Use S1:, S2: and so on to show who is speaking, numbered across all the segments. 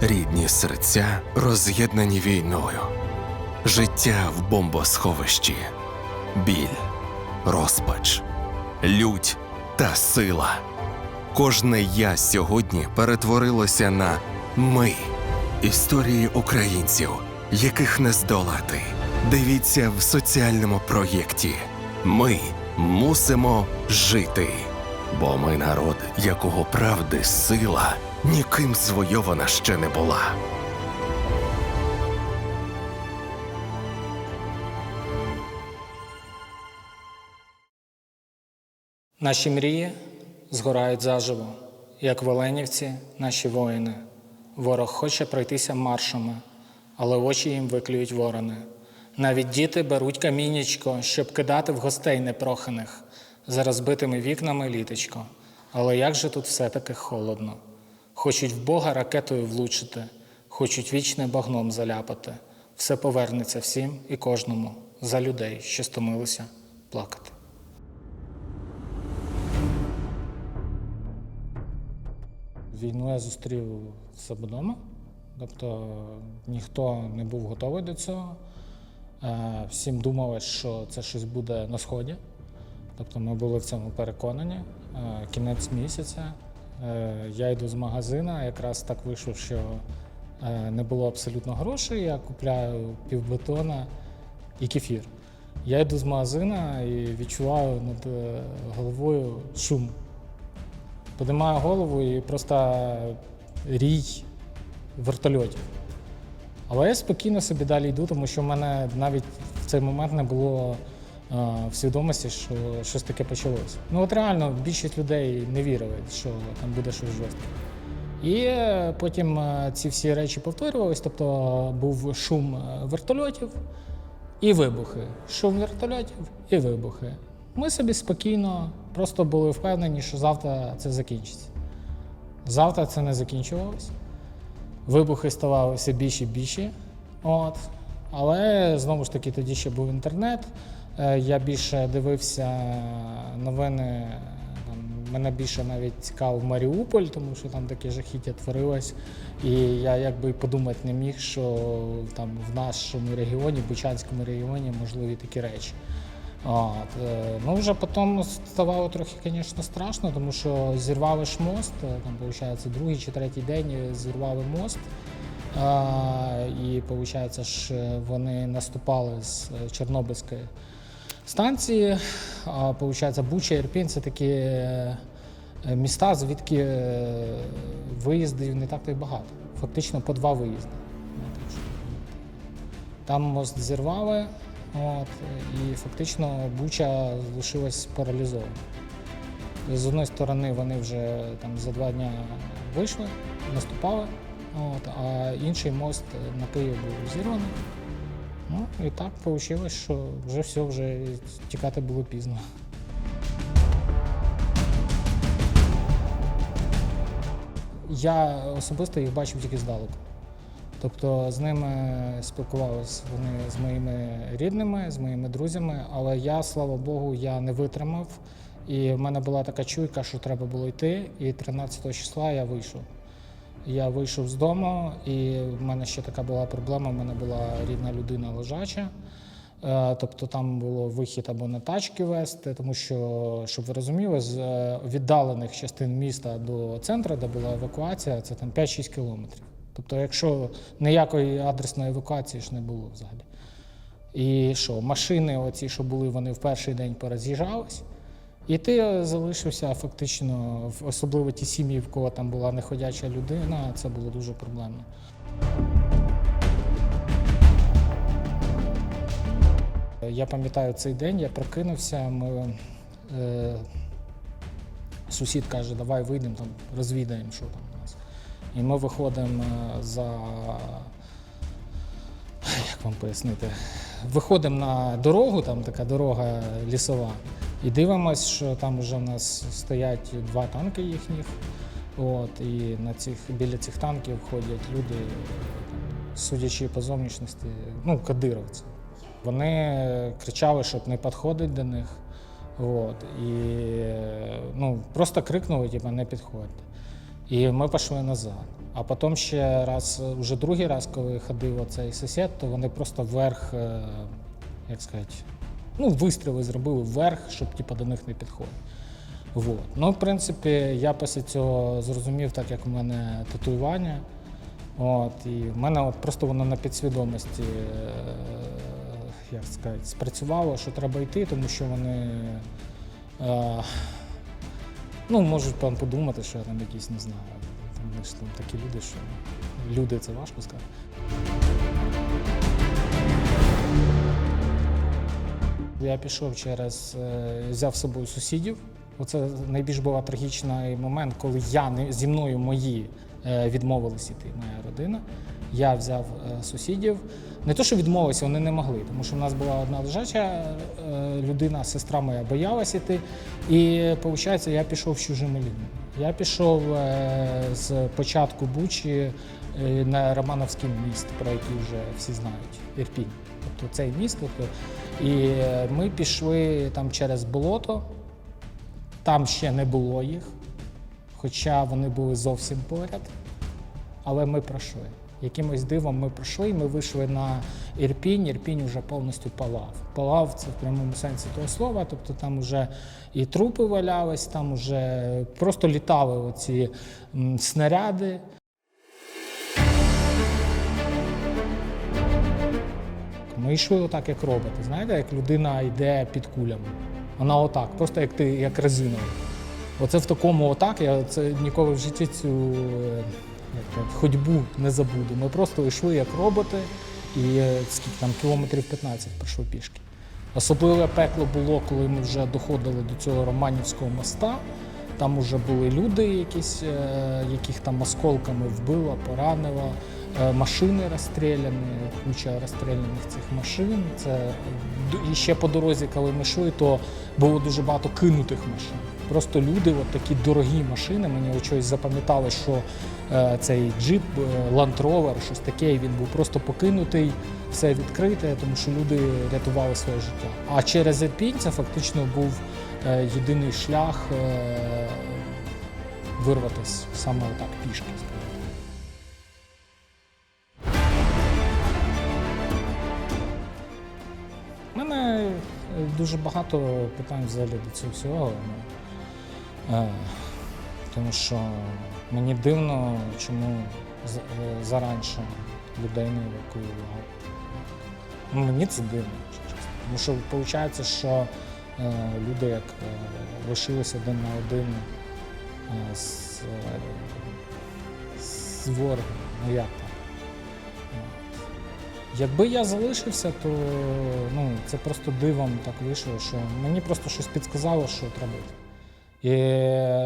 S1: Рідні серця роз'єднані війною, життя в бомбосховищі, біль, розпач, лють та сила. Кожне я сьогодні перетворилося на ми. Історії українців, яких не здолати. Дивіться в соціальному проєкті. Ми мусимо жити. Бо ми народ, якого правди сила ніким звойована ще не була.
S2: Наші мрії згорають заживо, як в Оленівці наші воїни. Ворог хоче пройтися маршами, але очі їм виклюють ворони. Навіть діти беруть камінечко, щоб кидати в гостей непроханих за розбитими вікнами літочко. Але як же тут все-таки холодно? Хочуть в Бога ракетою влучити, хочуть вічне багном заляпати. Все повернеться всім і кожному за людей, що стомилися плакати. Війну я зустрів в себе вдома, тобто ніхто не був готовий до цього. Е, Всім думали, що це щось буде на сході. Тобто ми були в цьому переконані. Е, Кінець місяця. Е, Я йду з магазина, якраз так вийшло, що е, не було абсолютно грошей. Я купляю півбетона і кефір. Я йду з магазина і відчуваю над е, головою шум. Подимаю голову і просто рій вертольотів. Але я спокійно собі далі йду, тому що в мене навіть в цей момент не було в свідомості, що щось таке почалося. Ну от реально більшість людей не вірили, що там буде щось жорстке. І е, потім е, ці всі речі повторювались, тобто був шум е, вертольотів і вибухи. Шум вертольотів і вибухи. Ми собі спокійно просто були впевнені, що завтра це закінчиться. Завтра це не закінчувалось. Вибухи ставали все більші і більші. От. Але знову ж таки, тоді ще був інтернет. Е, Я більше дивився новини. Там, мене більше навіть цікавив Маріуполь, тому що там таке жахіття творилось. І я якби подумати не міг, що там в нашому регіоні, Бучанському регіоні, можливі такі речі. От, е, ну вже потім ставало трохи, звісно, страшно, тому що зірвали ж мост, е, там, виходить, другий чи третій день е, зірвали мост. І виходить, ж е, вони наступали з е, Чорнобильської станції. Виходить, Буча, Ірпінь це такі е, міста, звідки е, виїздів не так багато. Фактично по два виїзди. Там мост зірвали, от, і фактично Буча залишилась паралізована. З одної сторони вони вже там за два дні вийшли, наступали, от, а інший мост на Київ був зірваний. Ну і так вийшло, що вже все, вже тікати було пізно. Я особисто їх бачив тільки здалеку. Тобто з ними спілкувалися вони з моїми рідними, з моїми друзями, але я, слава Богу, я не витримав. І в мене була така чуйка, що треба було йти. І 13 числа я вийшов. Я вийшов з дому, і в мене ще така була проблема. в мене була рідна людина лежача. Е, Тобто там було вихід або на тачки вести, тому що, щоб ви розуміли, з е, віддалених частин міста до центру, де була евакуація, це там 5-6 кілометрів. Тобто, якщо ніякої адресної евакуації ж не було взагалі. І що, машини, оці, що були, вони в перший день пороз'їжджались. І ти залишився фактично, особливо ті сім'ї, в кого там була неходяча людина, це було дуже проблемно. Я пам'ятаю цей день, я прокинувся. Ми, е, сусід каже, давай вийдемо, розвідаємо, що там у нас. І ми виходимо е, за. Як вам пояснити? Виходимо на дорогу, там така дорога лісова, і дивимося, що там вже в нас стоять два танки їхніх. От, і на цих, біля цих танків ходять люди, судячи по зовнішності, ну, кадировці. Вони кричали, щоб не підходити до них. От, і ну, просто крикнули, типу, не підходьте. І ми пішли назад. А потім ще раз, вже другий раз, коли ходив оцей сусід, то вони просто вверх, е, як сказати, ну, вистріли зробили вверх, щоб типу, до них не підходити. Вот. Ну, в принципі, я після цього зрозумів, так як у мене татуювання. От, і в мене от просто воно на підсвідомості, е, як сказати, спрацювало, що треба йти, тому що вони е, ну, можуть там подумати, що я там якийсь не знаю. Там, ж там такі люди, що люди це важко сказати. Я пішов через, е, взяв з собою сусідів. Оце найбільш була трагічний момент, коли я не зі мною мої е, відмовились іти, моя родина. Я взяв е, сусідів. Не то, що відмовилися, вони не могли, тому що в нас була одна лежача людина, сестра моя боялась іти. І виходить, я пішов з чужими людьми. Я пішов з початку Бучі на Романовський міст, про який вже всі знають, Ірпінь. Тобто цей міст. Тобто, і ми пішли там через болото. Там ще не було їх, хоча вони були зовсім поряд. Але ми пройшли. Якимось дивом ми пройшли, ми вийшли на Ірпінь, Ірпінь вже повністю палав. Палав це в прямому сенсі того слова, тобто там вже і трупи валялись, там вже просто літали оці снаряди. Ми йшли отак, як роботи. Знаєте, як людина йде під кулями. Вона отак, просто як ти, як резинова. Оце в такому отак, я це ніколи в житті цю е, як ходьбу не забуду. Ми просто йшли як роботи, і е, скільки там кілометрів 15 пройшло пішки. Особливе пекло було, коли ми вже доходили до цього Романівського моста. Там вже були люди, якісь, е, яких там осколками вбило, поранило, е, машини розстріляні, куча розстріляних цих машин. Це е, і ще по дорозі, коли ми йшли, то було дуже багато кинутих машин. Просто люди, от такі дорогі машини. Мені чогось запам'ятали, що е, цей джип, е, Land Rover, щось таке, він був просто покинутий, все відкрите, тому що люди рятували своє життя. А через Ірпінь це фактично був е, єдиний шлях е, вирватися саме отак пішки. Дуже багато питань взагалі до цього всього. ну, е, Тому що мені дивно, чому е, заранше людей не евакуювали. Ну, мені це дивно, чесно. Тому що виходить, що е, люди як лишилися один на один з, з ворогом. Ну як так? Якби я залишився, то ну, це просто дивом так вийшло, що мені просто щось підказало, що треба. І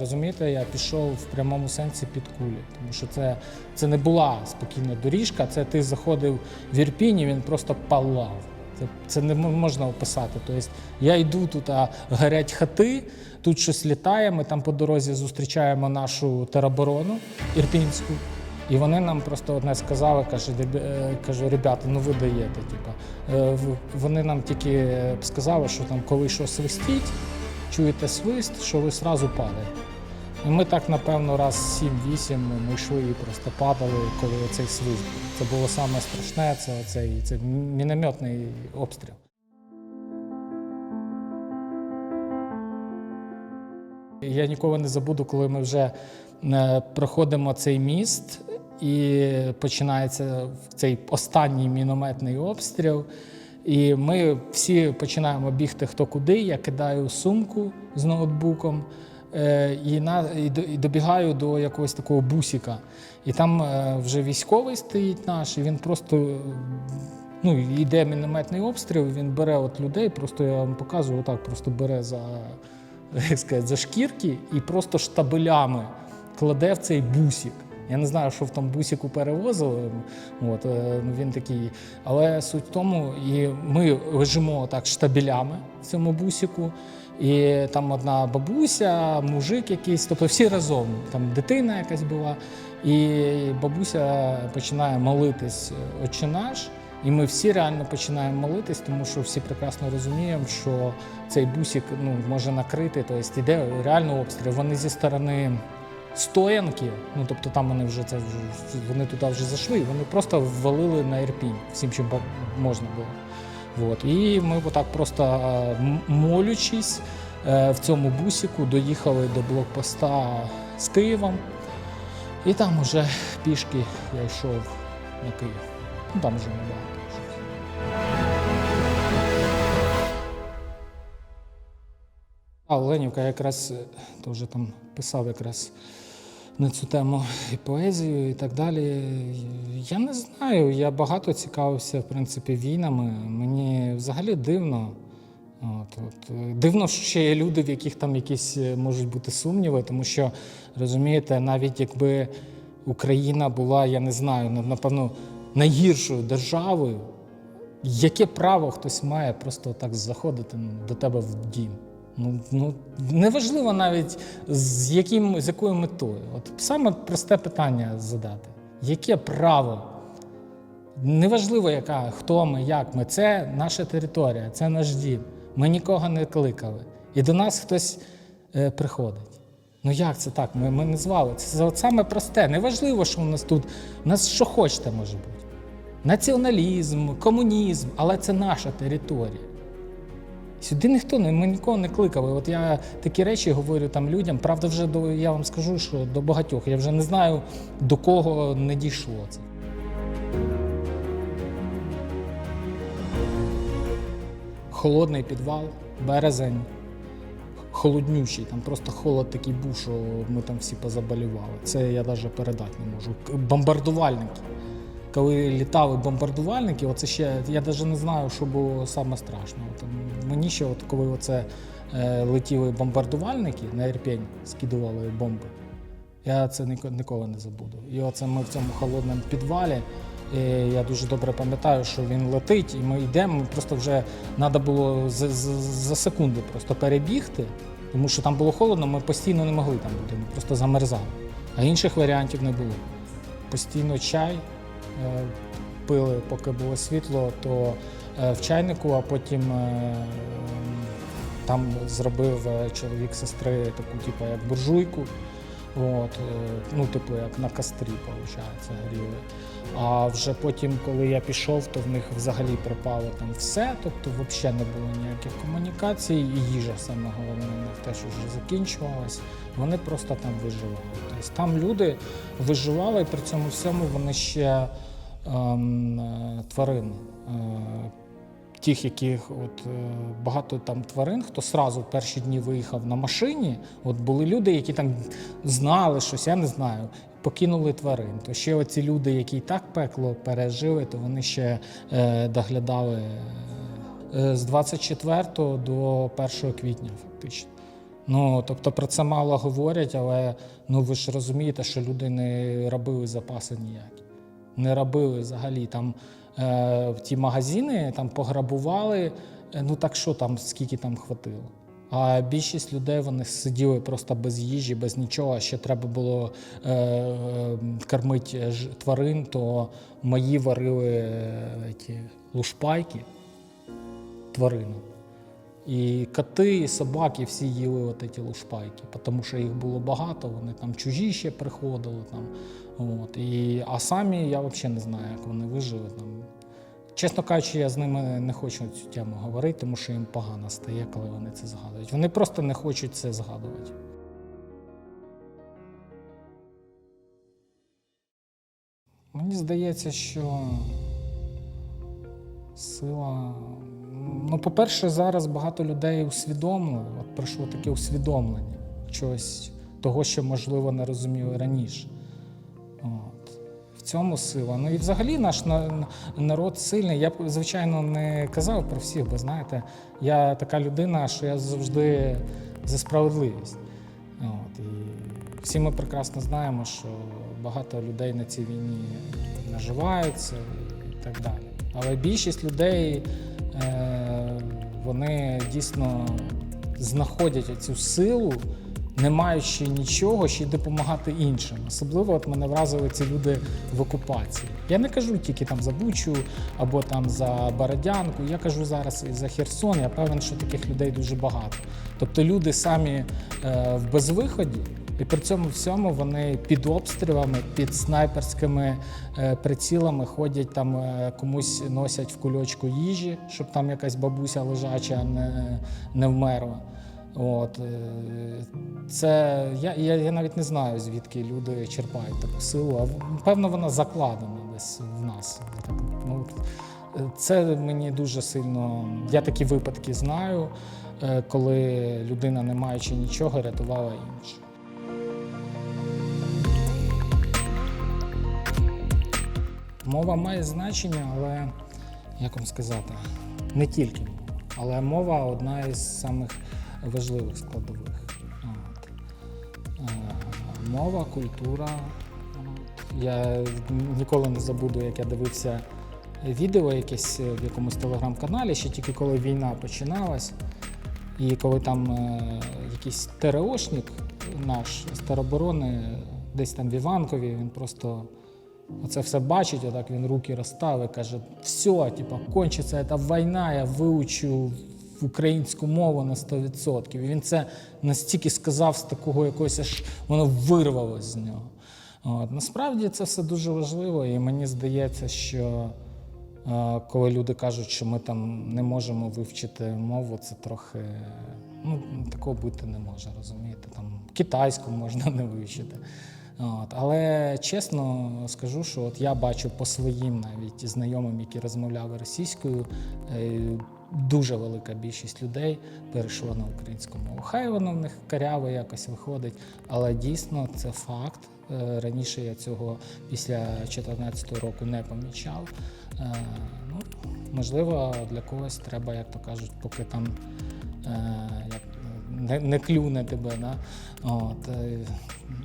S2: розумієте, я пішов в прямому сенсі під кулі, тому що це, це не була спокійна доріжка, це ти заходив в Ірпінь, і він просто палав. Це, це не можна описати. Тобто я йду тут, а горять хати, тут щось літає. Ми там по дорозі зустрічаємо нашу тероборону ірпінську. І вони нам просто одне сказали, каже, е, кажу, ребята, ну ви даєте. Типу. Е, Вони нам тільки е, сказали, що там коли що свистіть, чуєте свист, що ви сразу падаєте. І ми так, напевно, раз 7-8 ми йшли і просто падали, коли оцей свист. був. Це було саме страшне, це оцей це мінометний обстріл. Я ніколи не забуду, коли ми вже проходимо цей міст і починається цей останній мінометний обстріл. І ми всі починаємо бігти хто куди. Я кидаю сумку з ноутбуком е, і, на, і, добігаю до якогось такого бусика. І там е, вже військовий стоїть наш, і він просто ну, йде мінометний обстріл, він бере от людей, просто я вам показую, отак просто бере за, як сказати, за шкірки і просто штабелями кладе в цей бусик. Я не знаю, що в тому бусику перевозили. От, е, ну, він такий. Але суть в тому, і ми лежимо так штабелями в цьому бусику. І там одна бабуся, мужик якийсь, тобто всі разом, там дитина якась була. І бабуся починає молитись «Отче наш. І ми всі реально починаємо молитись, тому що всі прекрасно розуміємо, що цей бусик ну, може накрити, тобто йде реально обстріл. Вони зі сторони стоянки. Ну тобто там вони вже це вони туди вже зайшли. Вони просто ввалили на Ірпінь всім, чим можна було. От. І ми отак просто молючись е, в цьому бусику доїхали до блокпоста з Києвом. І там уже пішки я йшов на Київ. Ну там вже небагато. йшов. А Оленівка якраз е, теж там писав якраз на цю тему і поезію, і так далі. Я не знаю, я багато цікавився, в принципі, війнами. Мені взагалі дивно. От, от, е, дивно, що ще є люди, в яких там якісь е, можуть бути сумніви, тому що, розумієте, навіть якби Україна була, я не знаю, напевно, найгіршою державою, яке право хтось має просто так заходити до тебе в дім? Ну, ну неважливо навіть з, яким, з якою метою. От саме просте питання задати: яке право? Неважливо, яка, хто ми, як ми. Це наша територія, це наш дім. Ми нікого не кликали. І до нас хтось е, приходить. Ну як це так? Ми, ми не звали. Це саме просте. Неважливо, що у нас тут. У нас що хочете може бути. Націоналізм, комунізм, але це наша територія. Сюди ніхто не ми нікого не кликали. От я такі речі говорю там людям. Правда, вже до я вам скажу, що до багатьох. Я вже не знаю до кого не дійшло це. Холодний підвал, березень, холоднючий. Там просто холод такий був, що ми там всі позаболівали. Це я навіть передати не можу. Бомбардувальники. Коли літали бомбардувальники, оце ще я навіть не знаю, що було саме страшно. От, мені ще, от, коли оце, е, летіли бомбардувальники на Ірпень, скидували бомби, я це ніко- ніколи не забуду. І оце ми в цьому холодному підвалі. І я дуже добре пам'ятаю, що він летить, і ми йдемо. Просто вже треба було за, за, за секунду просто перебігти, тому що там було холодно, ми постійно не могли там бути, ми просто замерзали. А інших варіантів не було. Постійно чай пили, поки було світло, то е, в чайнику, а потім е, там зробив е, чоловік сестри таку, типу, як буржуйку. От, е, ну, типу, як на кострі, виходить, гріли. А вже потім, коли я пішов, то в них взагалі пропало там все, тобто взагалі не було ніяких комунікацій, і їжа саме головне в них теж вже закінчувалась. Вони просто там виживали. Тобто там люди виживали, і при цьому всьому вони ще е, тварин. Е, тих, яких от е, багато там тварин, хто сразу в перші дні виїхав на машині. От були люди, які там знали щось, я не знаю, покинули тварин. То ще оці люди, які і так пекло пережили, то вони ще е, доглядали е, з 24 до 1 квітня, фактично. Ну, тобто про це мало говорять, але ну ви ж розумієте, що люди не робили запаси ніякі не робили взагалі. Там е, ті магазини там пограбували. е, Ну так що там, скільки там хватило. А більшість людей вони сиділи просто без їжі, без нічого. Ще треба було е, е, кормити тварин, то мої варили е, ті лушпайки тваринам. І коти, і собаки всі їли от ці лушпайки, тому що їх було багато, вони там чужі ще приходили. Там, от. І, а самі я взагалі не знаю, як вони вижили. Там. Чесно кажучи, я з ними не хочу цю тему говорити, тому що їм погано стає, коли вони це згадують. Вони просто не хочуть це згадувати. Мені здається, що сила. Ну, по-перше, зараз багато людей усвідомили, от прийшло таке усвідомлення чогось того, що, можливо, не розуміли раніше. От. В цьому сила. Ну і взагалі наш народ сильний. Я б, звичайно, не казав про всіх, бо знаєте, я така людина, що я завжди за справедливість. От. І всі ми прекрасно знаємо, що багато людей на цій війні наживаються і так далі. Але більшість людей е, вони дійсно знаходять цю силу, не маючи нічого, ще й допомагати іншим. Особливо от мене вразили ці люди в окупації. Я не кажу тільки там за Бучу або там за Бородянку. Я кажу зараз і за Херсон. Я певен, що таких людей дуже багато. Тобто люди самі е, в безвиході, І при цьому всьому вони під обстрілами, під снайперськими е, прицілами ходять там, е, комусь носять в кульочку їжі, щоб там якась бабуся лежача не, не вмерла. От, е, це я, я, я навіть не знаю, звідки люди черпають таку силу. А певно, вона закладена десь в нас. Ну, е, це мені дуже сильно. Я такі випадки знаю, е, коли людина, не маючи нічого, рятувала інших. Мова має значення, але як вам сказати, не тільки мова, але мова одна із самих важливих складових. От. Е, Мова, культура. Я ніколи не забуду, як я дивився відео якесь в якомусь телеграм-каналі, ще тільки коли війна починалась. І коли там е, якийсь ТРОшник наш з тероборони, десь там в Іванкові, він просто оце все бачить, отак він руки розставив, каже: все, типа, кончиться ця війна, я вивчу українську мову на 100%. І він це настільки сказав з такого якогось, аж воно вирвалося з нього. От. Насправді це все дуже важливо, і мені здається, що Е, Коли люди кажуть, що ми там не можемо вивчити мову, це трохи ну, такого бути не може, розумієте? Там китайську можна не вивчити. От. Але чесно скажу, що от я бачу по своїм навіть знайомим, які розмовляли російською, е, дуже велика більшість людей перейшла на українську мову. Хай воно в них каряво якось виходить, але дійсно це факт. Е, Раніше я цього після 2014 року не помічав. Е, Ну, можливо, для когось треба, як то кажуть, поки там е, як, не, не клюне тебе. Да? От,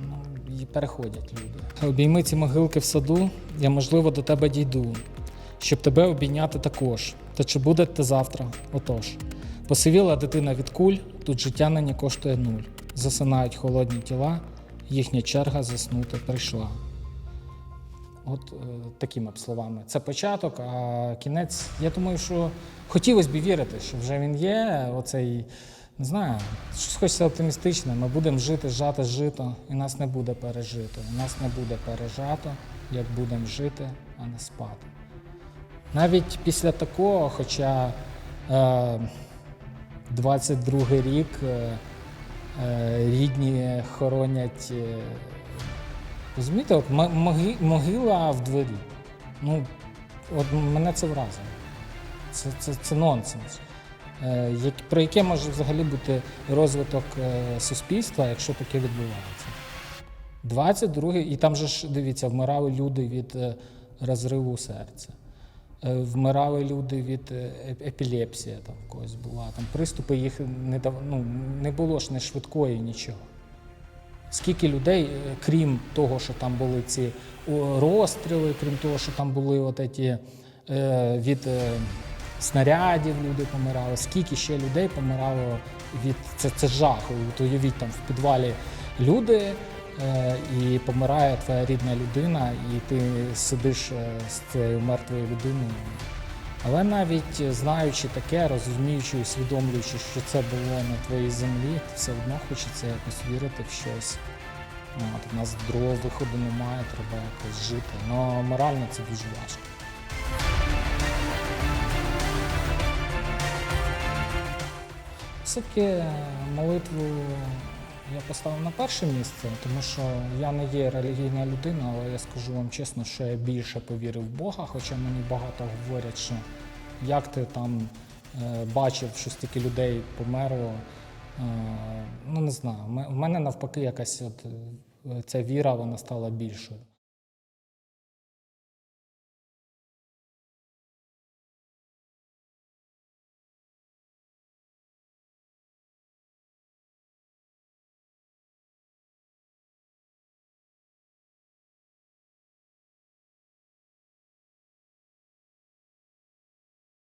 S2: ну, і переходять люди. Обійми ці могилки в саду, я, можливо, до тебе дійду, щоб тебе обійняти також. Та чи буде те завтра? Отож. Посивіла дитина від куль, тут життя нині коштує нуль. Засинають холодні тіла, їхня черга заснути прийшла. От е, такими б словами. Це початок, а кінець. Я думаю, що хотілося б вірити, що вже він є. Оцей, не знаю, щось хочеться оптимістичне. Ми будемо жити, жати жито, і нас не буде пережито. І нас не буде пережато, як будемо жити, а не спати. Навіть після такого, хоча е, 22 рік е, е, рідні хоронять. Е, Розумієте, от моги- могила в дворі. Ну, от мене це вразило. Це, це, це нонсенс. Е, про яке може взагалі бути розвиток е, суспільства, якщо таке відбувається? 22-й, і там же ж, дивіться, вмирали люди від е, розриву серця. Е, Вмирали люди від е, епілепсії, там в когось була. Там приступи їх не, дав, ну, не було ж не швидкої нічого. Скільки людей, е, крім того, що там були ці розстріли, крім того, що там були от ці, від снарядів люди помирали, скільки ще людей помирало від це, це жах. От уявіть там в підвалі люди, і помирає твоя рідна людина, і ти сидиш е, з цією мертвою людиною. Але навіть знаючи таке, розуміючи, усвідомлюючи, що це було на твоїй землі, все одно хочеться якось вірити в щось. Ну, От, у нас другого виходу немає, треба якось жити. Ну морально це дуже важко. Все-таки молитву я поставив на перше місце, тому що я не є релігійна людина, але я скажу вам чесно, що я більше повірив в Бога, хоча мені багато говорять, що як ти там е, бачив, що стільки людей померло. Е, ну не знаю. У мене навпаки якась от е, ця віра вона стала більшою.